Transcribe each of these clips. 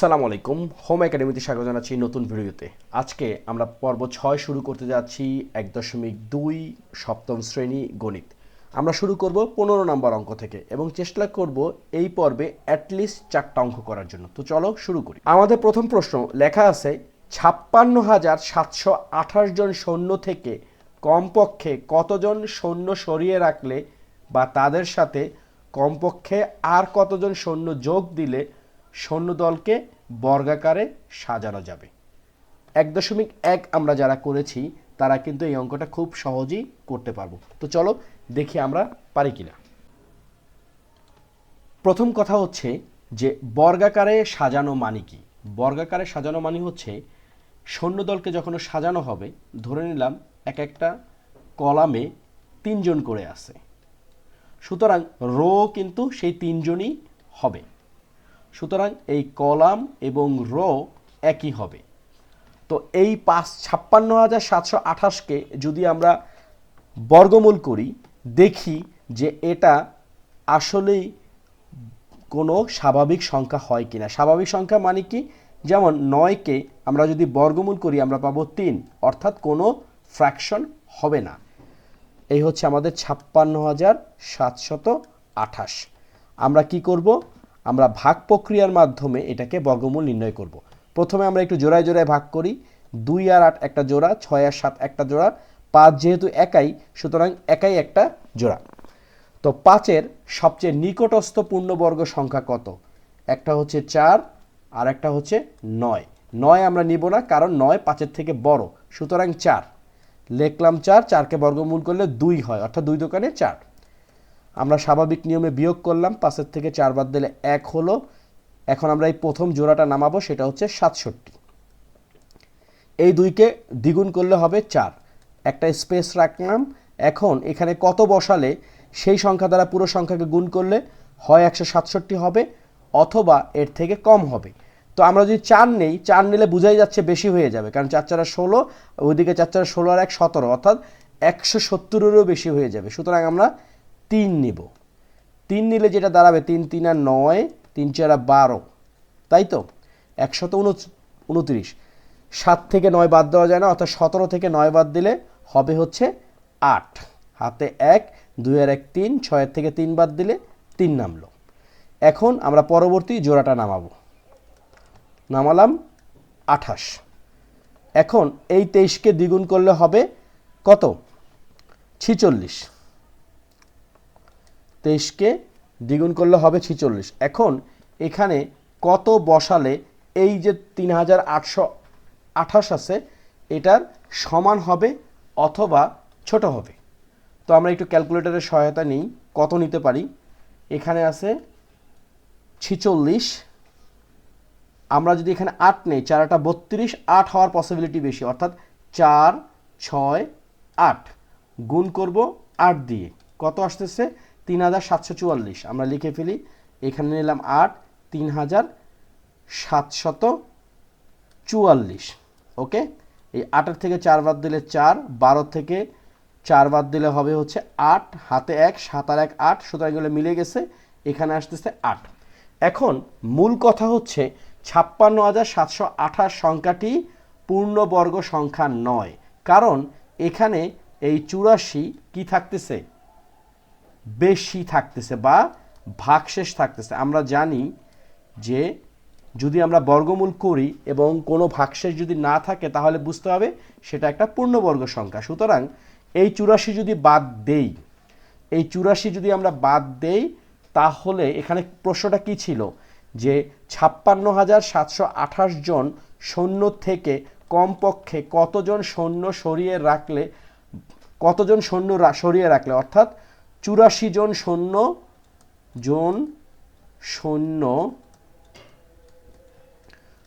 আসসালামু আলাইকুম। হোম একাডেমিতে স্বাগত জানাচ্ছি নতুন ভিডিওতে। আজকে আমরা পর্ব ছয় শুরু করতে যাচ্ছি এক দশমিক দুই সপ্তম শ্রেণি গণিত। আমরা শুরু করব পনেরো নম্বর অঙ্ক থেকে এবং চেষ্টা করব এই পর্বে অ্যাটলিস্ট চারটা অঙ্ক করার জন্য। তো চলো শুরু করি। আমাদের প্রথম প্রশ্ন, লেখা আছে, ছাপ্পান্ন হাজার সাতশো আঠাশ জন সৈন্য থেকে কমপক্ষে কতজন সৈন্য সরিয়ে রাখলে বা তাদের সাথে কমপক্ষে আর কতজন সৈন্য যোগ দিলে সৈন্যদলকে বর্গাকারে সাজানো যাবে। এক দশমিক এক আমরা যারা করেছি, তারা কিন্তু এই অঙ্কটা খুব সহজেই করতে পারব। তো চলো দেখি আমরা পারি কিনা। প্রথম কথা হচ্ছে যে বর্গাকারে সাজানো মানে কি? বর্গাকারে সাজানো মানে হচ্ছে সৈন্যদলকে যখন সাজানো হবে, ধরে নিলাম এক একটা কলামে তিনজন করে আছে। সুতরাং রো কিন্তু সেই তিনজনই হবে। সুতরাং এই কলাম এবং রো একই হবে। তো এই পাঁচ ছাপ্পান্ন হাজার সাতশো আঠাশকে যদি আমরা বর্গমূল করি, দেখি যে এটা আসলেই কোনো স্বাভাবিক সংখ্যা হয় কিনা। স্বাভাবিক সংখ্যা মানে কি? যেমন নয়কে আমরা যদি বর্গমূল করি, আমরা পাবো তিন। অর্থাৎ কোনো ফ্র্যাকশন হবে না। এই হচ্ছে আমাদের ছাপ্পান্ন হাজার সাতশত আঠাশ। আমরা কি করব? আমরা ভাগ প্রক্রিয়ার মাধ্যমে এটাকে বর্গমূল নির্ণয় করব। প্রথমে আমরা একটু জোড়ায় জোড়ায় ভাগ করি। দুই আর আট একটা জোড়া, ছয় আর সাত একটা জোড়া। পাঁচ যেহেতু একাই, সুতরাং একাই একটা জোড়া। তো পাঁচের সবচেয়ে নিকটস্থ পূর্ণবর্গ সংখ্যা কত? একটা হচ্ছে চার, আর একটা হচ্ছে নয়। নয় আমরা নিব না, কারণ নয় পাঁচের থেকে বড়, সুতরাং চার। লিখলাম চার, চারকে বর্গমূল করলে দুই হয়, অর্থাৎ দুই দোকানে চার। আমরা স্বাভাবিক নিয়মে বিয়োগ করলাম, পাঁচের থেকে চার বাদ দিলে এক হলো, এখন আমরা এই প্রথম জোড়াটা নামাবো, সেটা হচ্ছে সাতষট্টি। এই দুইকে দ্বিগুণ করলে হবে চার। একটা স্পেস রাখলাম, এখন এখানে কত বসালে সেই সংখ্যা দ্বারা পুরো সংখ্যাকে গুণ করলে হয় একশো সাতষট্টি হবে, অথবা এর থেকে কম হবে। তো আমরা যদি চার নেই, চার নিলে বোঝাই যাচ্ছে বেশি হয়ে যাবে, কারণ চার চারা ষোলো, ওইদিকে চার চারা ষোলো আর এক সতেরো, অর্থাৎ একশো সত্তরেরও বেশি হয়ে যাবে। সুতরাং আমরা তিন নিব। তিন নিলে যেটা দাঁড়াবে তিন তিন আর নয়, তিন, চারা বারো। তাই তো? একশত উনত্রিশ। সাত থেকে নয় বাদ দেওয়া যায় না, অর্থাৎ সতেরো থেকে নয় বাদ দিলে হবে হচ্ছে আট। হাতে এক, দুই আর এক তিন ছয়ের থেকে তিন বাদ দিলে তিন নামলো। এখন আমরা পরবর্তী জোড়াটা নামাবো। নামালাম আঠাশ। এখন এই তেইশকে দ্বিগুণ করলে হবে কত? ছিচল্লিশ। তেইশকে দ্বিগুণ করলে হবে ছিচল্লিশ। এখন এখানে কত বসালে এই যে তিন হাজার আটশো আঠাশ আছে, এটার সমান হবে অথবা ছোট হবে। তো আমরা একটু ক্যালকুলেটরের সহায়তা নিই, কত নিতে পারি। এখানে আছে ছিচল্লিশ। আমরা যদি এখানে আট নেই, চারটা বত্রিশ, আট হওয়ার পসিবিলিটি বেশি, অর্থাৎ চার, ছয়, আট। গুণ করব আট দিয়ে। কত আসতেছে? তিন হাজার সাতশো চুয়াল্লিশ। আমরা লিখে ফেলি, এখানে নিলাম আট, তিন হাজার সাতশত চুয়াল্লিশ। ওকে? এই আটের থেকে চার বাদ দিলে চার বারো থেকে চার বাদ দিলে হবে হচ্ছে আট, হাতে এক, সাত আর এক আট, সুতরাং এগুলো মিলে গেছে, এখানে আসতেছে আট। এখন মূল কথা হচ্ছে ছাপ্পান্ন হাজার সাতশো আঠাশ সংখ্যাটি পূর্ণবর্গ সংখ্যা নয়। কারণ এখানে এই চুরাশি কি থাকতেছে? বেশি থাকতেছে বা ভাগশেষ থাকতেছে। আমরা জানি যে যদি আমরা বর্গমূল করি এবং কোনো ভাগশেষ যদি না থাকে, তাহলে বুঝতে হবে সেটা একটা পূর্ণবর্গ সংখ্যা। সুতরাং এই চুরাশি যদি বাদ দেই, এই চুরাশি যদি আমরা বাদ দেই, তাহলে এখানে প্রশ্নটা কি ছিল? যে ছাপ্পান্ন হাজার সাতশো আঠাশ জন সৈন্য থেকে কমপক্ষে কতজন সৈন্য সরিয়ে রাখলে, কতজন সৈন্য সরিয়ে রাখলে? অর্থাৎ চুরাশি জন সৈন্য জন সৈন্য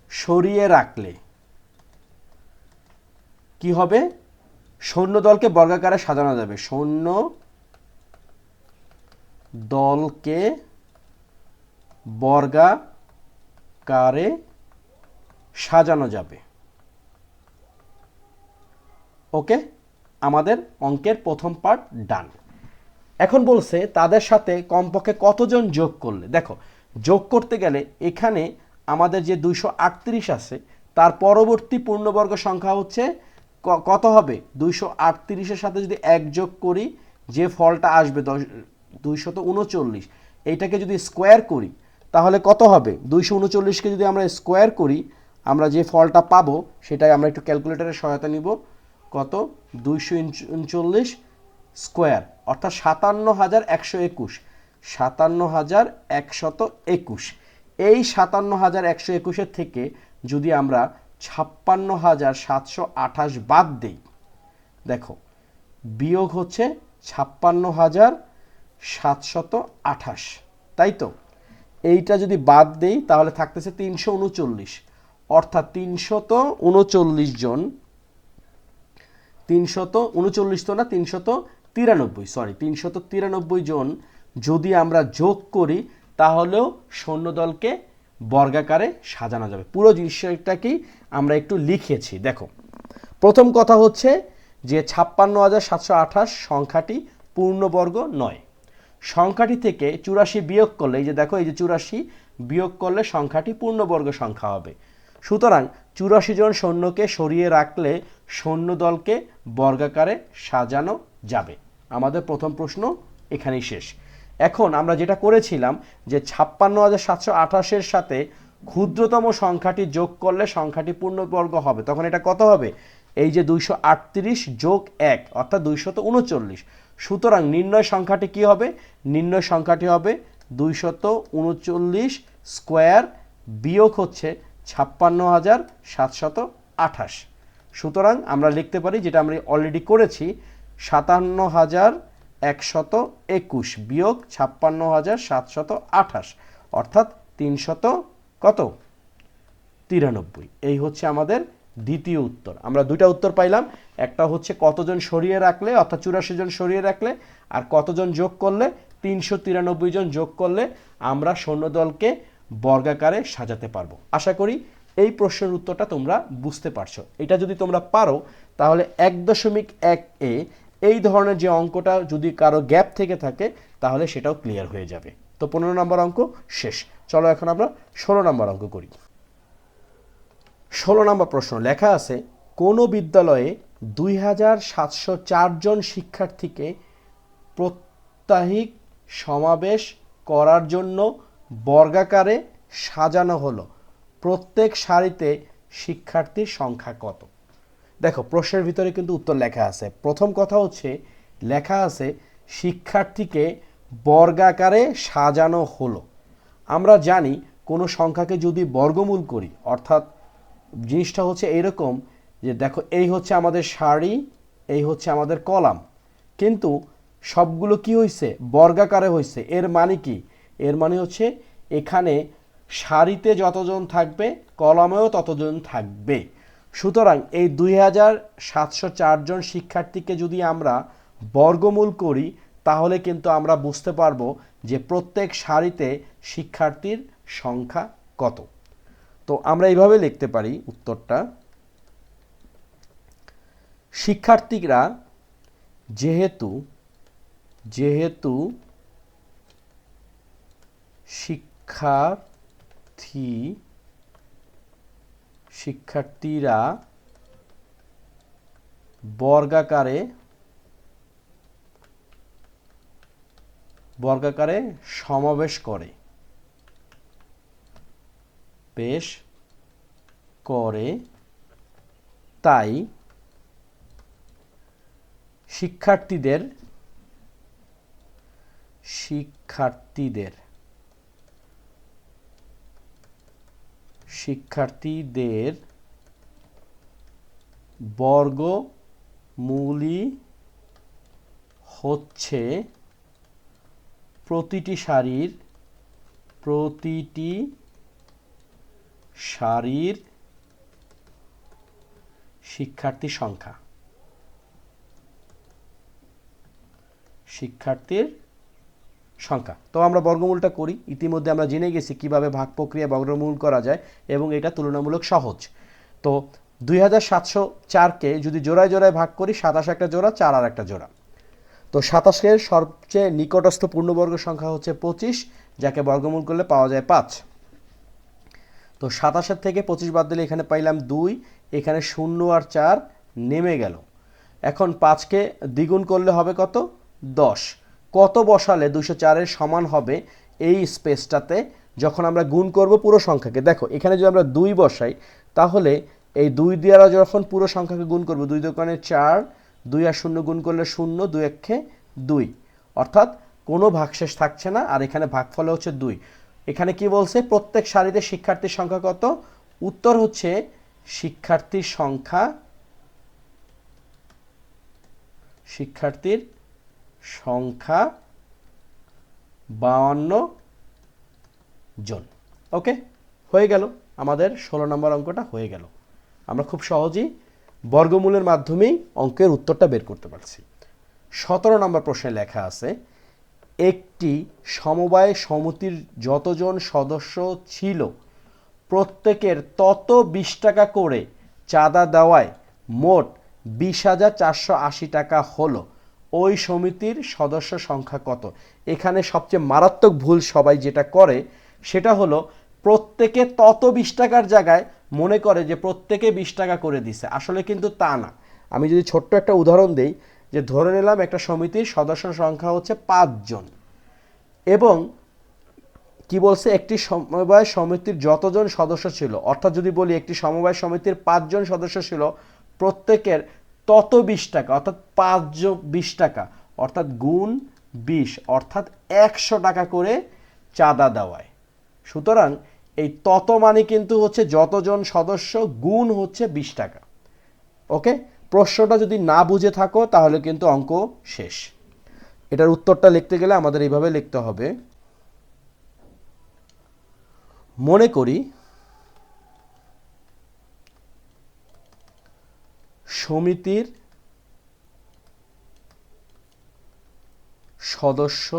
সরিয়ে রাখলে কি হবে? সৈন্য দলকে বর্গাকারে সাজানো যাবে। সৈন্য দলকে বর্গাকারে সাজানো যাবে। ওকে? আমাদের অঙ্কের প্রথম পার্ট ডান। এখন বলছে তাদের সাথে কমপক্ষে কতজন যোগ করলে? দেখো, যোগ করতে গেলে এখানে আমাদের যে দুইশো আটত্রিশ আছে, তার পরবর্তী পূর্ণবর্গ সংখ্যা হচ্ছে কত হবে? দুইশো আটত্রিশের সাথে যদি এক যোগ করি, যে ফলটা আসবে দশ, দুইশত উনচল্লিশ, এইটাকে যদি স্কোয়ার করি, তাহলে কত হবে? দুইশো উনচল্লিশকে যদি আমরা স্কোয়ার করি, আমরা যে ফলটা পাবো, সেটাই আমরা একটু ক্যালকুলেটরের সহায়তা নিব। কত? দুইশো উনচল্লিশ স্কোয়ার, অর্থাৎ সাতান্ন হাজার একশো একুশ সাতান্ন হাজার একশত একুশ। এই সাতান্ন হাজার একশো একুশের থেকে যদি আমরা ছাপ্পান্ন হাজার সাতশো আঠাশ বাদ দেই, দেখো, বিয়োগ হচ্ছে ছাপ্পান্ন হাজার সাতশত আঠাশ, তাই তো? এইটা যদি বাদ দেই, তাহলে থাকতেছে তিনশো উনচল্লিশ। অর্থাৎ তিনশত উনচল্লিশ জন, তিনশত উনচল্লিশ তো না, তিনশত তিরানব্বই সরি তিনশত তিরানব্বই জন যদি আমরা যোগ করি, তাহলেও সৈন্যদলকে বর্গাকারে সাজানো যাবে। পুরো জিনিসটাকেই আমরা একটু লিখেছি। দেখো, প্রথম কথা হচ্ছে যে ছাপ্পান্ন হাজার সাতশো আঠাশ সংখ্যাটি পূর্ণবর্গ নয়। সংখ্যাটি থেকে চুরাশি বিয়োগ করলে, এই যে দেখো, এই যে চুরাশি বিয়োগ করলে সংখ্যাটি পূর্ণবর্গ সংখ্যা হবে। সুতরাং চুরাশি জন সৈন্যকে সরিয়ে রাখলে সৈন্যদলকে বর্গাকারে সাজানো যাবে। আমাদের প্রথম প্রশ্ন এখানেই শেষ। এখন আমরা যেটা করেছিলাম যে ছাপ্পান্ন হাজার সাতশো আঠাশের সাথে ক্ষুদ্রতম সংখ্যাটি যোগ করলে সংখ্যাটি পূর্ণবর্গ হবে। তখন এটা কত হবে? এই যে দুইশো আটত্রিশ যোগ এক, অর্থাৎ দুইশত উনচল্লিশ। সুতরাং নির্ণয় সংখ্যাটি কি হবে? নির্ণয় সংখ্যাটি হবে দুইশত উনচল্লিশ স্কোয়ার বিয়োগ হচ্ছে ছাপ্পান্ন হাজার সাতশত আঠাশ। সুতরাং আমরা লিখতে পারি, যেটা আমরা অলরেডি করেছি সাতান্ন হাজার একশত একুশ বিয়োগ ছাপ্পান্ন হাজার সাতশত আঠাশ, অর্থাৎ তিনশত কত? তিরানব্বই। এই হচ্ছে আমাদের দ্বিতীয় উত্তর। আমরা দুইটা উত্তর পাইলাম। একটা হচ্ছে কতজন সরিয়ে রাখলে, অর্থাৎ চুরাশি জন সরিয়ে রাখলে, আর কতজন যোগ করলে, তিনশো তিরানব্বই জন যোগ করলে আমরা সৈন্যদলকে বর্গাকারে সাজাতে পারব। আশা করি এই প্রশ্নের উত্তরটা তোমরা বুঝতে পারছ। এটা যদি তোমরা পারো, তাহলে এক দশমিক এক এ এই ধরনের যে অঙ্কটা যদি কারও গ্যাপ থেকে থাকে, তাহলে সেটাও ক্লিয়ার হয়ে যাবে। তো পনেরো নম্বর অঙ্ক শেষ। চলো এখন আমরা ষোলো নম্বর অঙ্ক করি। ষোলো নম্বর প্রশ্ন লেখা আছে, কোনো বিদ্যালয়ে দুই হাজার সাতশো চারজন শিক্ষার্থীকে প্রত্যাহিক সমাবেশ করার জন্য বর্গাকারে সাজানো হলো। প্রত্যেক সারিতে শিক্ষার্থীর সংখ্যা কত? দেখো, প্রশ্নের ভিতরে কিন্তু উত্তর লেখা আছে। প্রথম কথা হচ্ছে, লেখা আছে, শিক্ষার্থীকে বর্গাকারে সাজানো হলো। আমরা জানি, কোনো সংখ্যাকে যদি বর্গমূল করি, অর্থাৎ জিনিসটা হচ্ছে এইরকম যে, দেখো, এই হচ্ছে আমাদের সারি, এই হচ্ছে আমাদের কলাম। কিন্তু সবগুলো কি হয়েছে বর্গাকারে হয়েছে এর মানে কি? এর মানে হচ্ছে, এখানে সারিতে যতজন থাকবে, কলামেও ততজন থাকবে। সুতরাং এই দুই হাজার সাতশো চারজন শিক্ষার্থীকে যদি আমরা বর্গমূল করি, তাহলে কিন্তু আমরা বুঝতে পারব যে প্রত্যেক সারিতে শিক্ষার্থীর সংখ্যা কত। তো আমরা এইভাবে লিখতে পারি উত্তরটা। শিক্ষার্থীরা, যেহেতু যেহেতু শিক্ষার্থী শিক্ষার্থীরা বর্গাকারে বর্গাকারে সমাবেশ করে। বেশ করে। তাই শিক্ষার্থীদের শিক্ষার্থীদের শিক্ষার্থীদের বর্গমূলই হচ্ছে প্রতিটি সারির প্রতিটি সারির শিক্ষার্থী সংখ্যা। শিক্ষার্থীর সংখ্যা। তো আমরা বর্গমূলটা করি, ইতিমধ্যে আমরা জেনে গেছি কীভাবে ভাগ প্রক্রিয়া বর্গমূল করা যায় এবং এটা তুলনামূলক সহজ। তো দুই হাজার সাতশো চারকে যদি জোড়ায় জোড়ায় ভাগ করি, সাতাশ একটা জোড়া, চার আর একটা জোড়া। তো সাতাশের সবচেয়ে নিকটস্থ পূর্ণবর্গ সংখ্যা হচ্ছে পঁচিশ, যাকে বর্গমূল করলে পাওয়া যায় পাঁচ। তো সাতাশের থেকে পঁচিশ বাদ দিলে এখানে পাইলাম দুই, এখানে শূন্য আর চার নেমে গেল। এখন পাঁচকে দ্বিগুণ করলে হবে কত? দশ। কত বসালে দুশো চারের সমান হবে এই স্পেসটাতে? যখন আমরা গুণ করব পুরো সংখ্যাকে। দেখো, এখানে যদি আমরা দুই বসাই, তাহলে এই দুই দ্বারা যখন পুরো সংখ্যাকে গুণ করব, দুই দোকানে চার, দুই আর শূন্য গুণ করলে শূন্য, দুই একে দুই। অর্থাৎ কোনো ভাগশেষ থাকছে না, আর এখানে ভাগফলে হচ্ছে দুই। এখানে কি বলছে? প্রত্যেক সারিতে শিক্ষার্থীর সংখ্যা কত? উত্তর হচ্ছে শিক্ষার্থীর সংখ্যা, শিক্ষার্থীর সংখ্যা বাউান্ন জন। ওকে? হয়ে গেল। আমাদের ষোলো নম্বর অঙ্কটা হয়ে গেল। আমরা খুব সহজেই বর্গমূলের মাধ্যমেই অঙ্কের উত্তরটা বের করতে পারছি। সতেরো নম্বর প্রশ্নে লেখা আছে, একটি সমবায় সমিতির যতজন সদস্য ছিল, প্রত্যেকের তত বিশ টাকা করে চাঁদা দেওয়ায় মোট বিশ হাজার চারশো আশি টাকা হলো। ওই সমিতির সদস্য সংখ্যা কত? এখানে সবচেয়ে মারাত্মক ভুল সবাই যেটা করে, সেটা হলো প্রত্যেকে তত বিশ টাকার জায়গায় মনে করে যে প্রত্যেকে বিশ টাকা করে দিছে। আসলে কিন্তু তা না। আমি যদি ছোট্ট একটা উদাহরণ দেই, যে ধরে নিলাম একটা সমিতির সদস্য সংখ্যা হচ্ছে পাঁচজন এবং কি বলছে? একটি সমবায় সমিতির যতজন সদস্য ছিল, অর্থাৎ যদি বলি একটি সমবায় সমিতির পাঁচজন সদস্য ছিল, প্রত্যেকের তত বিশ টাকা, অর্থাৎ পাঁচ বিশ টাকা, অর্থাৎ গুণ বিশ, অর্থাৎ একশো টাকা করে চাঁদা দেওয়ায়। সুতরাং এই তত মানে কিন্তু হচ্ছে যতজন সদস্য, গুণ হচ্ছে বিশ টাকা। ওকে? প্রশ্নটা যদি না বুঝে থাকো, তাহলে কিন্তু অঙ্ক শেষ। এটার উত্তরটা লিখতে গেলে আমাদের এইভাবে লিখতে হবে। মনে করি সমিতির সদস্য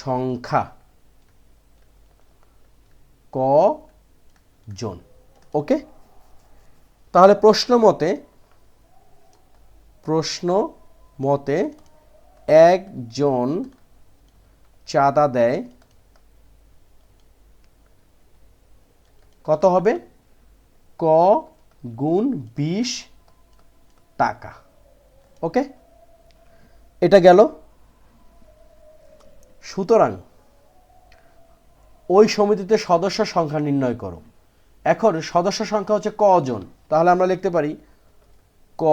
সংখ্যা ক জন। ওকে? তাহলে প্রশ্ন মতে প্রশ্ন মতে একজন চাঁদা দেয় কত হবে? ক গুণ বিশ টাকা। ওকে? এটা গেল সুতরাং ওই সমিতিতে সদস্য সংখ্যা নির্ণয় করো। এখন সদস্য সংখ্যা হচ্ছে কজন? তাহলে আমরা লিখতে পারি ক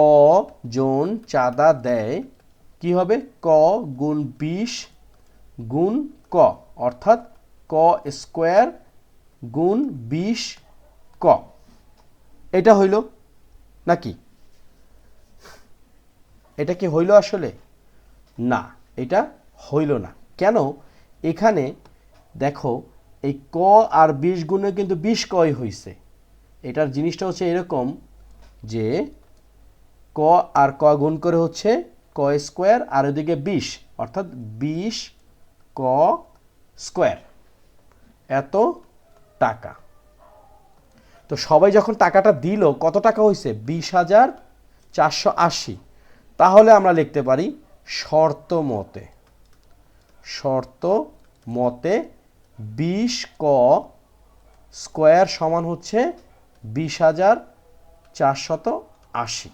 জন চাঁদা দেয়? কি হবে? ক গুণ বিশ গুণ ক, অর্থাৎ ক স্কোয়ার গুণ বিশ ক। এটা হইল নাকি? এটা কি হইল আসলে? না, এটা হইল না। কেন? এখানে দেখো, এই ক আর বিশ গুণে কিন্তু বিশ কয় হয়েছে এটার জিনিসটা হচ্ছে এরকম যে ক আর ক গুণ করে হচ্ছে ক স্কোয়ার আর ওদিকে বিশ, অর্থাৎ বিশ ক স্কোয়ার। এত টাকা। তো সবাই যখন টাকাটা দিল, কত টাকা হয়েছে? বিশ হাজার চারশো আশি। তাহলে আমরা লিখতে পারি শর্ত মতে। শর্ত মতে বিশ ক স্কোয়ার সমান হচ্ছে বিশ হাজার চারশত আশি।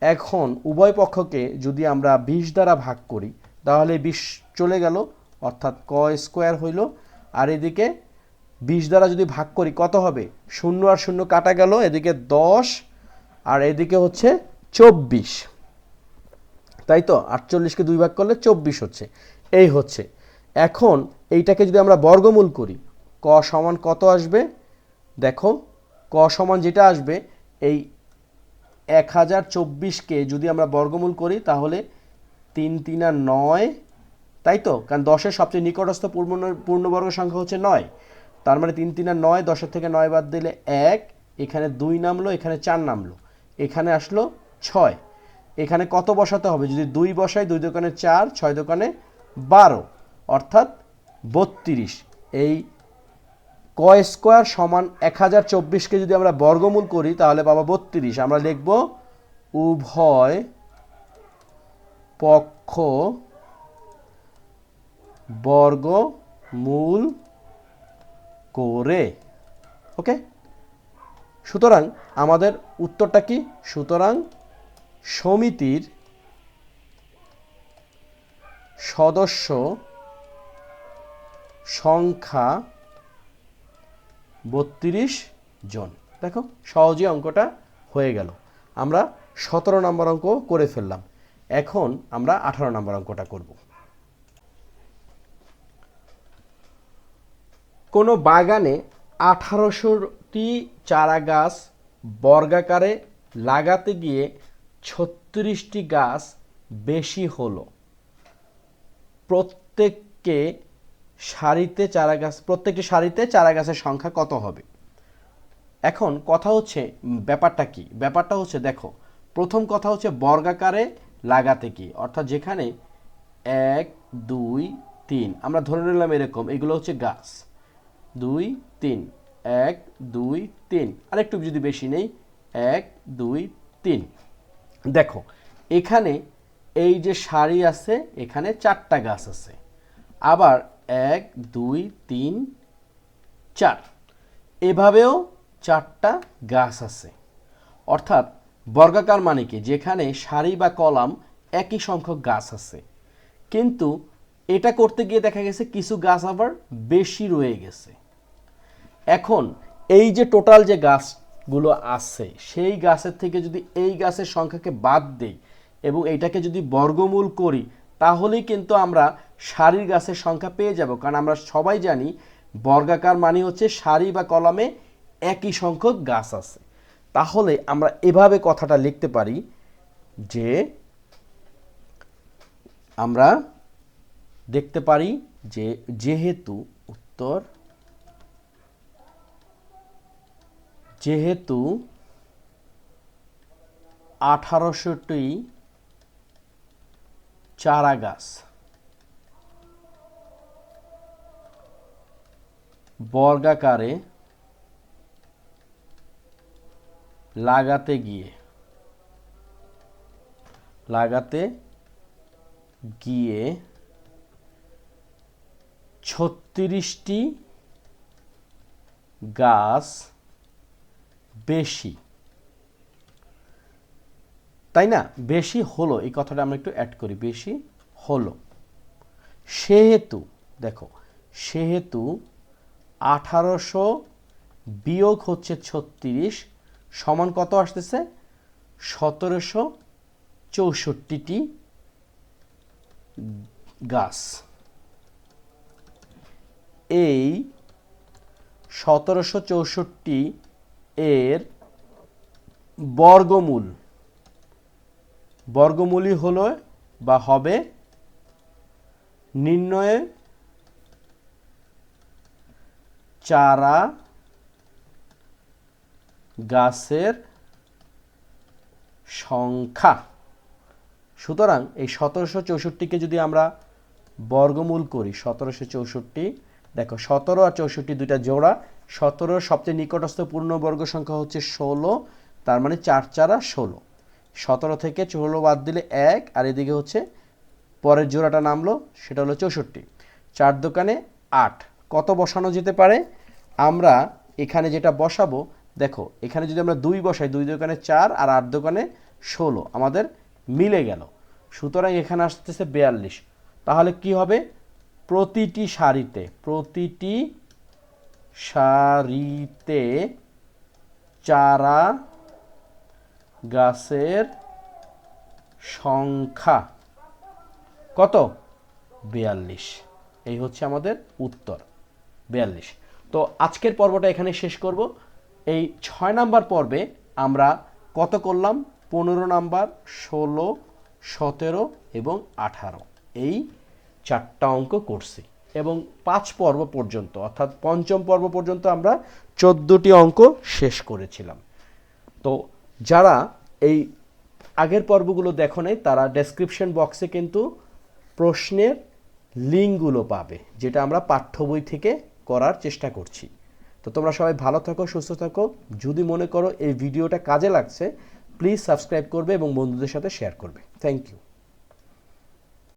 এখন উভয় পক্ষকে যদি আমরা বিশ দ্বারা ভাগ করি, তাহলে বিশ চলে গেল, অর্থাৎ ক স্কোয়ার হইল, আর এদিকে বিশ দ্বারা যদি ভাগ করি, কত হবে? শূন্য আর শূন্য কাটা গেল, এদিকে দশ, আর এদিকে হচ্ছে চব্বিশ। তাই তো? আটচল্লিশকে দুই ভাগ করলে চব্বিশ হচ্ছে। এই হচ্ছে। এখন এইটাকে যদি আমরা বর্গমূল করি, ক সমান কত আসবে? দেখো, ক সমান যেটা আসবে, এই এক হাজার চব্বিশকে যদি আমরা বর্গমূল করি, তাহলে তিন তিন আর নয়। তাই তো? কারণ দশের সবচেয়ে নিকটস্থ পূর্ণ পূর্ণবর্গ সংখ্যা হচ্ছে নয়। তার মানে তিন তিনা নয়, দশের থেকে নয় বাদ দিলে এক, এখানে দুই নামলো, এখানে চার নামলো। এখানে আসলো ছয়। এখানে কত বসাতে হবে? যদি দুই বসাই, দুই দোকানে চার, ছয় দোকানে বারো, অর্থাৎ বত্রিশ। এই ক স্কোয়ার সমান এক হাজার চব্বিশকে যদি আমরা বর্গমূল করি, তাহলে পাবো বত্রিশ। আমরা লিখব উভয় পক্ষ বর্গমূল করে। ওকে? সুতরাং আমাদের উত্তরটা কি? সুতরাং সমিতির সদস্য সংখ্যা বত্রিশ জন। দেখো, সহজে অঙ্কটা হয়ে গেল। আমরা সতেরো নম্বর অঙ্ক করে ফেললাম। এখন আমরা আঠারো নম্বর অঙ্কটা করব। কোনো বাগানে আঠারোশোটি চারা গাছ বর্গাকারে লাগাতে গিয়ে ছত্রিশটি গাছ বেশি হলো। প্রত্যেককে সারিতে চারা গাছ প্রত্যেকটি সারিতে চারা গাছের সংখ্যা কত হবে? এখন কথা হচ্ছে, ব্যাপারটা কি? ব্যাপারটা হচ্ছে, দেখো, প্রথম কথা হচ্ছে বর্গাকারে লাগাতে কি অর্থাৎ যেখানে এক, দুই, তিন, আমরা ধরে নিলাম এরকম, এগুলো হচ্ছে গাছ। দুই, তিন। এক, দুই, তিন। আরেকটু যদি বেশি নেই, এক, দুই, তিন। দেখো, এখানে এই যে সারি আছে, এখানে চারটা গাছ আছে। আবার এক, দুই, তিন, চার। এভাবেও চারটা গাছ আছে। অর্থাৎ বর্গাকার মানে কি? যেখানে সারি বা কলাম একই সংখ্যক গাছ আছে। কিন্তু এটা করতে গিয়ে দেখা গেছে কিছু গাছ আবার বেশি রয়ে গেছে। এখন এই যে টোটাল যে গাছগুলো আছে, সেই গাছের থেকে যদি এই গাছের সংখ্যাকে বাদ দেই এবং এইটাকে যদি বর্গমূল করি, তাহলেই কিন্তু আমরা সারির গাছের সংখ্যা পেয়ে যাব। কারণ আমরা সবাই জানি বর্গাকার মানে হচ্ছে সারি বা কলামে একই সংখ্যক গাছ আছে। তাহলে আমরা এভাবে কথাটা লিখতে পারি যে আমরা দেখতে পারি যে যেহেতু উত্তর যেহেতু আঠারোশোটি চারা গাছ বর্গাকারে লাগাতে গিয়ে লাগাতে গিয়ে ছত্রিশটি গাছ বেশি। তাই না? বেশি হলো, এই কথাটা আমরা একটু অ্যাড করি, বেশি হলো। সেহেতু, দেখো, সেহেতু আঠারোশো বিয়োগ হচ্ছে ছত্রিশ, সমান কত আসতেছে? সতেরোশো চৌষট্টিটি গাছ। এই সতেরোশো চৌষট্টি এর বর্গমূল। বর্গমূলই হলো বা হবে নির্ণয়ে চারা গাছের সংখ্যা। সুতরাং এই সতেরোশো চৌষট্টিকে যদি আমরা বর্গমূল করি, সতেরোশো চৌষট্টি, দেখো সতেরো আর চৌষট্টি দুইটা জোড়া সতেরোর সবচেয়ে নিকটস্থ পূর্ণবর্গ সংখ্যা হচ্ছে ষোলো, তার মানে চার চারা ষোলো। সতেরো থেকে ষোলো বাদ দিলে এক, আর এদিকে হচ্ছে পরের জোড়াটা নামলো, সেটা হলো চৌষট্টি। চার দোকানে আট। কত বসানো যেতে পারে? আমরা এখানে যেটা বসাবো, দেখো, এখানে যদি আমরা দুই বসাই, দুই দোকানে চার আর আট দোকানে ষোলো, আমাদের মিলে গেল। সুতরাং এখানে আসতেছে বেয়াল্লিশ। তাহলে কি হবে? প্রতিটি সারিতে, প্রতিটি সারিতে চারা গাছের সংখ্যা কত? বিয়াল্লিশ। এই হচ্ছে আমাদের উত্তর। বিয়াল্লিশ। তো আজকের পর্বটা এখানে শেষ করব। এই ছয় নাম্বার পর্বে আমরা কত করলাম? পনেরো নাম্বার, ষোলো, সতেরো এবং আঠারো। এই চারটা অঙ্ক করছি। এবং পাঁচ পর্ব পর্যন্ত, অর্থাৎ পঞ্চম পর্ব পর্যন্ত আমরা চোদ্দোটি অঙ্ক শেষ করেছিলাম। তো যারা এই আগের পর্বগুলো দেখো নাই, তারা ডেসক্রিপশন বক্সে কিন্তু প্রশ্নের লিঙ্কগুলো পাবে, যেটা আমরা পাঠ্য বই থেকে করার চেষ্টা করছি। তো তোমরা সবাই ভালো থাকো, সুস্থ থাকো। যদি মনে করো এই ভিডিওটা কাজে লাগছে প্লিজ সাবস্ক্রাইব করবে এবং বন্ধুদের সাথে শেয়ার করবে। Thank you